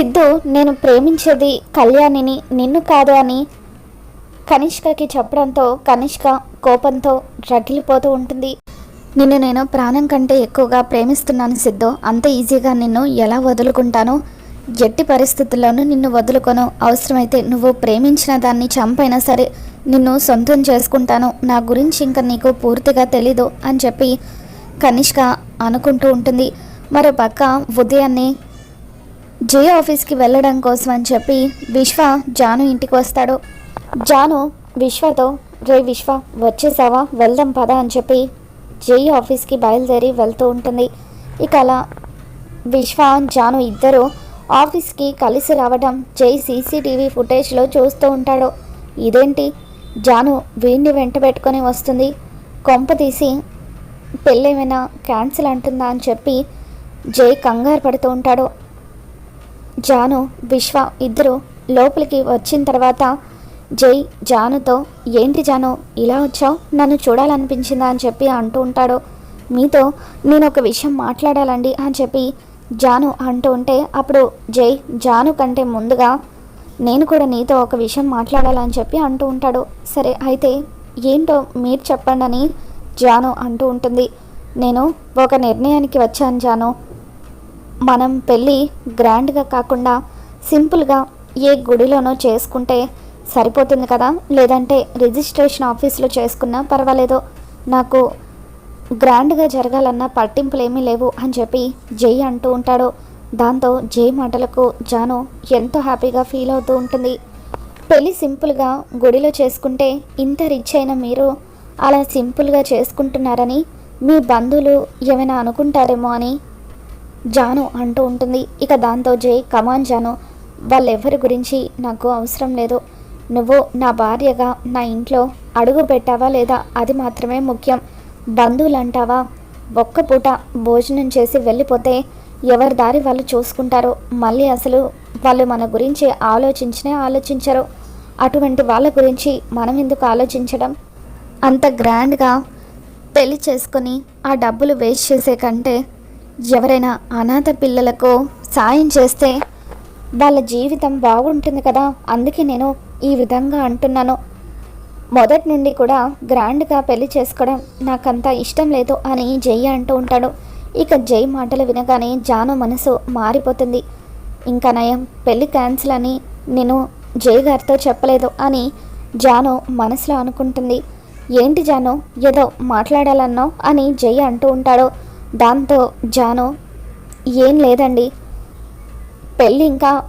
సిద్ధు నేను ప్రేమించేది కళ్యాణిని నిన్ను కాదు అని కనిష్కకి చెప్పడంతో కనిష్క కోపంతో రగిలిపోతూ ఉంటుంది. నిన్ను నేను ప్రాణం కంటే ఎక్కువగా ప్రేమిస్తున్నాను సిద్ధు. అంత ఈజీగా నిన్ను ఎలా వదులుకుంటాను ఎట్టి పరిస్థితుల్లోనూ నిన్ను వదులుకొను అవసరమైతే నువ్వు ప్రేమించిన దాన్ని చంపైనా సరే నిన్ను సొంతం చేసుకుంటాను. నా గురించి ఇంకా నీకు పూర్తిగా తెలీదు అని చెప్పి కనిష్క అనుకుంటూ ఉంటుంది. మరో పక్క ఉదయాన్నే జే ఆఫీస్కి వెళ్ళడం కోసం అని చెప్పి విశ్వ జాను ఇంటికి వస్తాడు. జాను విశ్వతో రే విశ్వ వచ్చేసావా? వెళ్దాం పద అని చెప్పి జై ఆఫీస్కి బయలుదేరి వెళ్తూ ఉంటుంది. ఇక అలా విశ్వ జాను ఇద్దరు ఆఫీస్కి కలిసి రావడం జై సీసీటీవీ ఫుటేజ్లో చూస్తూ ఉంటాడు. ఇదేంటి? జాను వీడిని వెంట పెట్టుకొని వస్తుంది. కొంప తీసి పెళ్ళేమైనా క్యాన్సిల్ అంటుందా? అని చెప్పి జై కంగారు పడుతూ ఉంటాడు. జాను విశ్వ ఇద్దరు లోపలికి వచ్చిన తర్వాత జై జానుతో ఏంటి జాను ఇలా వచ్చావు? నన్ను చూడాలనిపించిందా? అని చెప్పి అంటూ ఉంటాడు. మీతో నేను ఒక విషయం మాట్లాడాలండి అని చెప్పి జాను అంటూ ఉంటే అప్పుడు జై జాను కంటే ముందుగా నేను కూడా నీతో ఒక విషయం మాట్లాడాలని చెప్పి అంటూ ఉంటాడు. సరే అయితే ఏంటో మీరు చెప్పండి అని జాను అంటూ ఉంటుంది. నేను ఒక నిర్ణయానికి వచ్చాను జాను. మనం పెళ్ళి గ్రాండ్గా కాకుండా సింపుల్గా ఏ గుడిలోనో చేసుకుంటే సరిపోతుంది కదా? లేదంటే రిజిస్ట్రేషన్ ఆఫీస్లో చేసుకున్నా పర్వాలేదు. నాకు గ్రాండ్గా జరగాలన్న పట్టింపులు ఏమీ లేవు అని చెప్పి జై అంటూ ఉంటాడు. దాంతో జై మాటలకు జాను ఎంతో హ్యాపీగా ఫీల్ అవుతూ ఉంటుంది. పెళ్ళి సింపుల్గా గుడిలో చేసుకుంటే ఇంత రిచ్ అయిన మీరు అలా సింపుల్గా చేసుకుంటున్నారని మీ బంధువులు ఏమైనా అనుకుంటారేమో అని జాను అంటూ ఉంటుంది. ఇక దాంతో జై కమాన్ జాను. వాళ్ళెవ్వరి గురించి నాకు అవసరం లేదు. నువ్వు నా భార్యగా నా ఇంట్లో అడుగు పెట్టావా లేదా? అది మాత్రమే ముఖ్యం. బంధువులు అంటావా ఒక్క పూట భోజనం చేసి వెళ్ళిపోతే ఎవరి దారి వాళ్ళు చూసుకుంటారు. మళ్ళీ అసలు వాళ్ళు మన గురించి ఆలోచించినే ఆలోచించరు. అటువంటి వాళ్ళ గురించి మనం ఎందుకు ఆలోచించడం? అంత గ్రాండ్గా పెళ్ళి చేసుకొని ఆ డబ్బులు వేస్ట్ చేసే కంటే ఎవరైనా అనాథ పిల్లలకు సాయం చేస్తే వాళ్ళ జీవితం బాగుంటుంది కదా అందుకే నేను ఈ విధంగా అంటున్నాను. మొదటి నుండి కూడా గ్రాండ్గా పెళ్ళి చేసుకోవడం నాకంత ఇష్టం లేదు అని జై అంటూ ఉంటాడు. ఇక జై మాటలు వినగానే జాను మనసు మారిపోతుంది. ఇంకా నయం పెళ్ళి క్యాన్సిల్ అని నేను జై గారితో చెప్పలేదు అని జాను మనసులో అనుకుంటుంది. ఏంటి జాను ఏదో మాట్లాడాలన్నావు? అని జై అంటూ ఉంటాడు. దాంతో జాను ఏం లేదండి. పెళ్ళి ఇంకా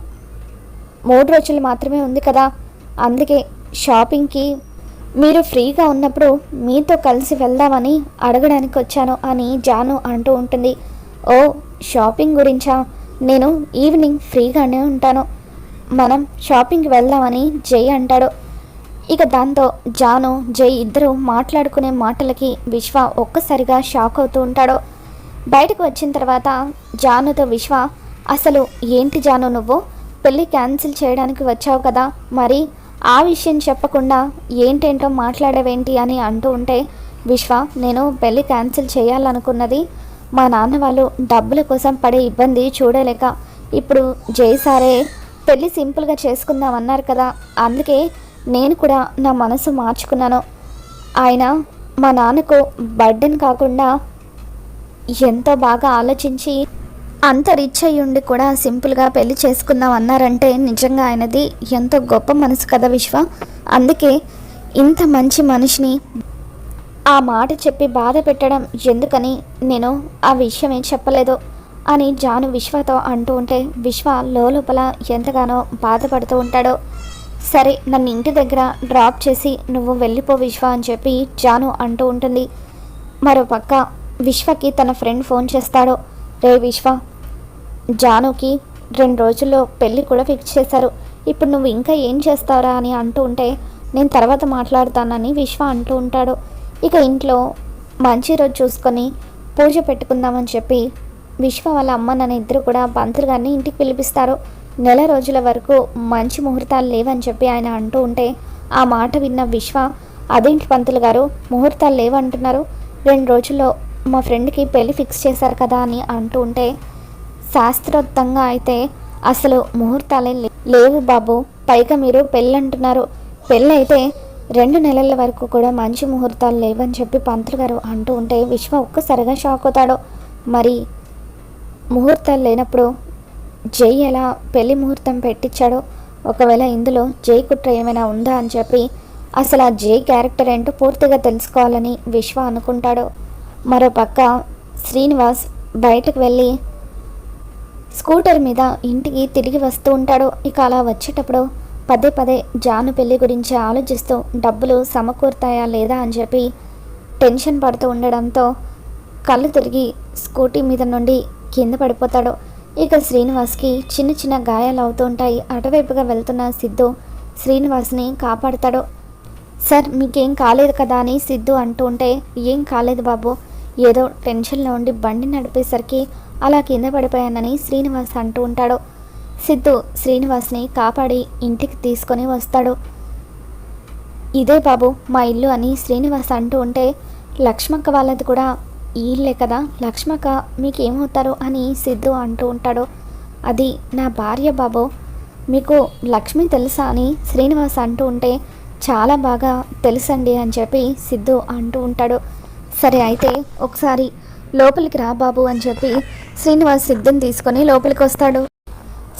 మూడు రోజులు మాత్రమే ఉంది కదా. అందుకే షాపింగ్కి మీరు ఫ్రీగా ఉన్నప్పుడు మీతో కలిసి వెళ్దామని అడగడానికి వచ్చాను అని జాను అంటూ ఉంటుంది. ఓ షాపింగ్ గురించా? నేను ఈవినింగ్ ఫ్రీగానే ఉంటాను. మనం షాపింగ్కి వెళ్దామని జై అంటాడు. ఇక దాంతో జాను జై ఇద్దరు మాట్లాడుకునే మాటలకి విశ్వ ఒక్కసారిగా షాక్ అవుతూ ఉంటాడు. బయటకు వచ్చిన తర్వాత జానుతో విశ్వ అసలు ఏంటి జాను నువ్వు? పెళ్ళి క్యాన్సిల్ చేయడానికి వచ్చావు కదా మరి ఆ విషయం చెప్పకుండా ఏంటేంటో మాట్లాడవేంటి అని అంటూ ఉంటే విశ్వ నేను పెళ్ళి క్యాన్సిల్ చేయాలనుకున్నది మా నాన్న వాళ్ళు డబ్బుల కోసం పడే ఇబ్బంది చూడలేక ఇప్పుడు జయసారే పెళ్ళి సింపుల్గా చేసుకుందాం అన్నారు కదా అందుకే నేను కూడా నా మనసు మార్చుకున్నాను. ఆయన మా నాన్నకు బర్డెన్ కాకుండా ఎంతో బాగా ఆలోచించి అంత రిచ్ అయ్యి ఉండి కూడా సింపుల్గా పెళ్ళి చేసుకుందాం అన్నారంటే నిజంగా ఆయనది ఎంతో గొప్ప మనసు కదా విశ్వ. అందుకే ఇంత మంచి మనిషిని ఆ మాట చెప్పి బాధ పెట్టడం ఎందుకని నేను ఆ విషయం ఏం చెప్పలేదు అని జాను విశ్వతో అంటూ ఉంటే విశ్వ లోపల ఎంతగానో బాధపడుతూ ఉంటాడో. సరే నన్ను ఇంటి దగ్గర డ్రాప్ చేసి నువ్వు వెళ్ళిపో విశ్వ అని చెప్పి జాను అంటూ ఉంటుంది. మరో పక్క విశ్వకి తన ఫ్రెండ్ ఫోన్ చేస్తాడు. రే విశ్వ జానుకి రెండు రోజుల్లో పెళ్ళి కూడా ఫిక్స్ చేశారు. ఇప్పుడు నువ్వు ఇంకా ఏం చేస్తావురా అని అంటూ ఉంటే నేను తర్వాత మాట్లాడతానని విశ్వ అంటూ ఉంటాడు. ఇక ఇంట్లో మంచి రోజు చూసుకొని పూజ పెట్టుకుందామని చెప్పి విశ్వ వాళ్ళ అమ్మ నాన్న ఇద్దరు కూడా పంతులు గారిని ఇంటికి పిలిపిస్తారు. నెల రోజుల వరకు మంచి ముహూర్తాలు లేవని చెప్పి ఆయన అంటూ ఉంటే ఆ మాట విన్న విశ్వ అదేంటి పంతులు గారు ముహూర్తాలు లేవంటున్నారు. రెండు రోజుల్లో మా ఫ్రెండ్కి పెళ్ళి ఫిక్స్ చేశారు కదా అని అంటూ ఉంటే శాస్త్రోక్తంగా అయితే అసలు ముహూర్తాలే లే- లేవు బాబు. పైగా మీరు పెళ్ళి అంటున్నారు పెళ్ళి అయితే రెండు నెలల వరకు కూడా మంచి ముహూర్తాలు లేవని చెప్పి పంతులు గారు అంటూ ఉంటే విశ్వ ఒక్కసారిగా షాక్ అవుతాడు. మరి ముహూర్తాలు లేనప్పుడు జై ఎలా పెళ్ళి ముహూర్తం పెట్టించాడో ఒకవేళ ఇందులో జై కుట్ర ఏమైనా ఉందా అని చెప్పి అసలు ఆ జై క్యారెక్టర్ ఏంటో పూర్తిగా తెలుసుకోవాలని విశ్వ అనుకుంటాడు. మరో పక్క శ్రీనివాస్ బయటకు వెళ్ళి స్కూటర్ మీద ఇంటికి తిరిగి వస్తూ ఉంటాడు. ఇక అలా వచ్చేటప్పుడు పదే పదే జాను పెళ్ళి గురించి ఆలోచిస్తూ డబ్బులు సమకూరుతాయా లేదా అని చెప్పి టెన్షన్ పడుతూ ఉండడంతో కళ్ళు తిరిగి స్కూటీ మీద నుండి కింద పడిపోతాడు. ఇక శ్రీనివాస్కి చిన్న చిన్న గాయాలు అవుతూ ఉంటాయి. అటువైపుగా వెళ్తున్న సిద్ధు శ్రీనివాస్ని కాపాడతాడు. సార్ మీకేం కాలేదు కదా అని సిద్ధు అంటూ ఉంటే ఏం కాలేదు బాబు ఏదో టెన్షన్లో ఉండి బండి నడిపేసరికి అలా కింద పడిపోయానని శ్రీనివాస్ అంటూ ఉంటాడు. సిద్ధు శ్రీనివాస్ని కాపాడి ఇంటికి తీసుకొని వస్తాడు. ఇదే బాబు మా ఇల్లు అని శ్రీనివాస్ అంటూ ఉంటే లక్ష్మక్క వాళ్ళది కూడా ఈ ఇల్లే కదా లక్ష్మక్క మీకేమవుతారు అని సిద్ధు అంటూ ఉంటాడు. అది నా భార్య బాబు మీకు లక్ష్మి తెలుసా అని శ్రీనివాస్ అంటూ ఉంటే చాలా బాగా తెలుసండి అని చెప్పి సిద్ధు అంటూ ఉంటాడు. సరే అయితే ఒకసారి లోపలికి రా బాబు అని చెప్పి శ్రీనివాస్ సిద్ధం తీసుకొని లోపలికి వస్తాడు.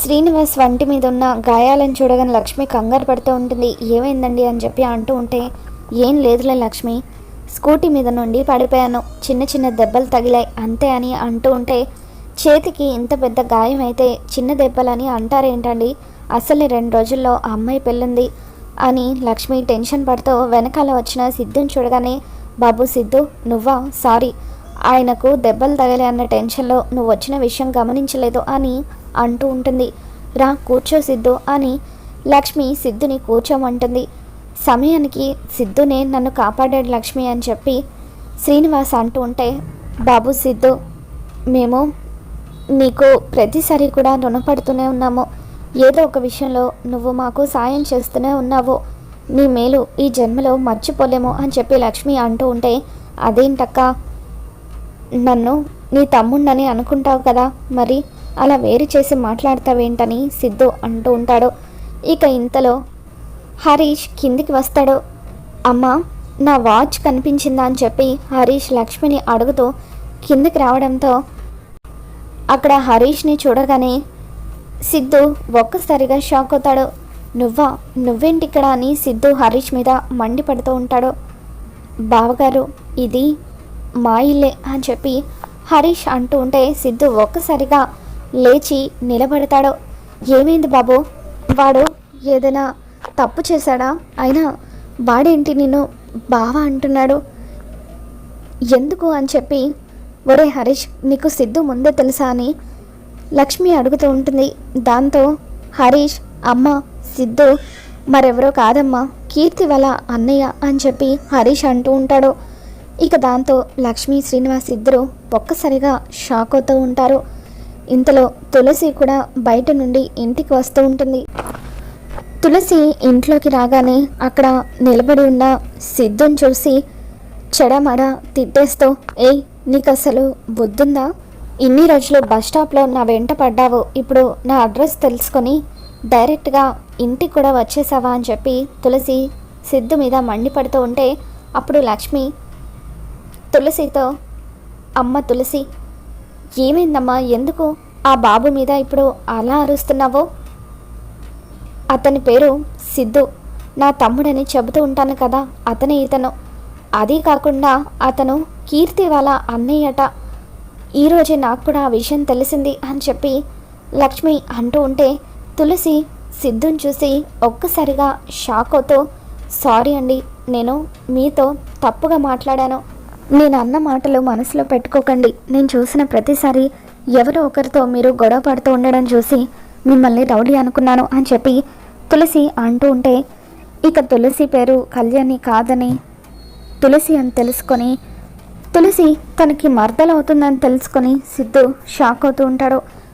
శ్రీనివాస్ వంటి మీద ఉన్న గాయాలను చూడగానే లక్ష్మి కంగారు పడుతూ ఉంటుంది. ఏమైందండి అని చెప్పి అంటూ ఉంటే ఏం లేదులే లక్ష్మి స్కూటీ మీద నుండి పడిపోయాను. చిన్న చిన్న దెబ్బలు తగిలాయి అంతే అని అంటూ ఉంటే చేతికి ఇంత పెద్ద గాయం అయితే చిన్న దెబ్బలని అంటారేంటండి? అసలు రెండు రోజుల్లో అమ్మాయి పెళ్ళింది అని లక్ష్మి టెన్షన్ పడుతూ వెనకాల వచ్చిన సిద్ధం చూడగానే బాబు సిద్ధు నువ్వా? సారీ. ఆయనకు దెబ్బలు తగలే అన్న టెన్షన్లో నువ్వు వచ్చిన విషయం గమనించలేదు అని అంటూ ఉంటుంది. రా కూర్చో సిద్ధు అని లక్ష్మి సిద్ధుని కూర్చోమంటుంది. సమయానికి సిద్ధునే నన్ను కాపాడాడు లక్ష్మి అని చెప్పి శ్రీనివాస్ అంటూ ఉంటే బాబు సిద్ధు మేము నీకు ప్రతిసారి కూడా రుణపడుతూనే ఉన్నాము. ఏదో ఒక విషయంలో నువ్వు మాకు సాయం చేస్తూనే ఉన్నావు. నీ మేలు ఈ జన్మలో మర్చిపోలేము అని చెప్పి లక్ష్మి అంటూ ఉంటే అదేంటక్క? నన్ను నీ తమ్ముణ్ణని అనుకుంటావు కదా? మరి అలా వేరు చేసి మాట్లాడతావేంటని సిద్ధు అంటూ ఉంటాడు. ఇక ఇంతలో హరీష్ కిందికి వస్తాడు. అమ్మా నా వాచ్ కనిపించిందా? అని చెప్పి హరీష్ లక్ష్మిని అడుగుతూ కిందికి రావడంతో అక్కడ హరీష్ని చూడగానే సిద్ధు ఒక్కసారిగా షాక్ అవుతాడు. నువ్వా? నువ్వేంటి ఇక్కడ అని సిద్ధు హరీష్ మీద మండిపడుతూ ఉంటాడు. బావగారు ఇది మా ఇల్లే అని చెప్పి హరీష్ అంటూ ఉంటే సిద్ధు ఒక్కసారిగా లేచి నిలబడతాడు. ఏమైంది బాబు? వాడు ఏదైనా తప్పు చేశాడా? అయినా వాడేంటి నిన్ను బావ అంటున్నాడు? ఎందుకు అని చెప్పి ఒరే హరీష్ నీకు సిద్ధు ముందే తెలుసా అని లక్ష్మి అడుగుతూ ఉంటుంది. దాంతో హరీష్ అమ్మ సిద్ధు మరెవరో కాదమ్మా కీర్తి వల్ల అన్నయ్య అని చెప్పి హరీష్ అంటూ ఉంటాడు. ఇక దాంతో లక్ష్మీ శ్రీనివాస్ ఇద్దరు ఒక్కసారిగా షాక్ అవుతూ ఉంటారు. ఇంతలో తులసి కూడా బయట నుండి ఇంటికి వస్తూ ఉంటుంది. తులసి ఇంట్లోకి రాగానే అక్కడ నిలబడి ఉన్న సిద్ధుని చూసి చెడమడ తిట్టేస్తూ ఏయ్ నీకు అసలు బుద్ధుందా? ఇన్ని రోజులు బస్ స్టాప్లో నా వెంట పడ్డావు. ఇప్పుడు నా అడ్రస్ తెలుసుకొని డైరెక్ట్గా ఇంటికి కూడా వచ్చేసావా అని చెప్పి తులసి సిద్ధు మీద మండిపడుతూ ఉంటే అప్పుడు లక్ష్మి తులసితో అమ్మ తులసి ఏమైందమ్మా? ఎందుకు ఆ బాబు మీద ఇప్పుడు అలా అరుస్తున్నావో? అతని పేరు సిద్ధు. నా తమ్ముడని చెబుతూ ఉంటాను కదా అతనే ఇతను. అది కాకుండా అతను కీర్తి వాళ్ళ అన్నయ్యట. ఈరోజే నాకు కూడా ఆ విషయం తెలిసింది అని చెప్పి లక్ష్మి అంటూ ఉంటే తులసి సిద్ధుని చూసి ఒక్కసారిగా షాక్ అవుతూ సారీ అండి నేను మీతో తప్పుగా మాట్లాడాను. నేను అన్న మాటలు మనసులో పెట్టుకోకండి. నేను చూసిన ప్రతిసారి ఎవరో ఒకరితో మీరు గొడవ పడుతూ ఉండడం చూసి మిమ్మల్ని రౌడీ అనుకున్నాను అని చెప్పి తులసి అంటూ ఉంటే ఇక తులసి పేరు కళ్యాణి కాదని తులసి అని తెలుసుకొని తులసి తనకి మర్దలవుతుందని తెలుసుకొని సిద్ధు షాక్ అవుతూ ఉంటాడు.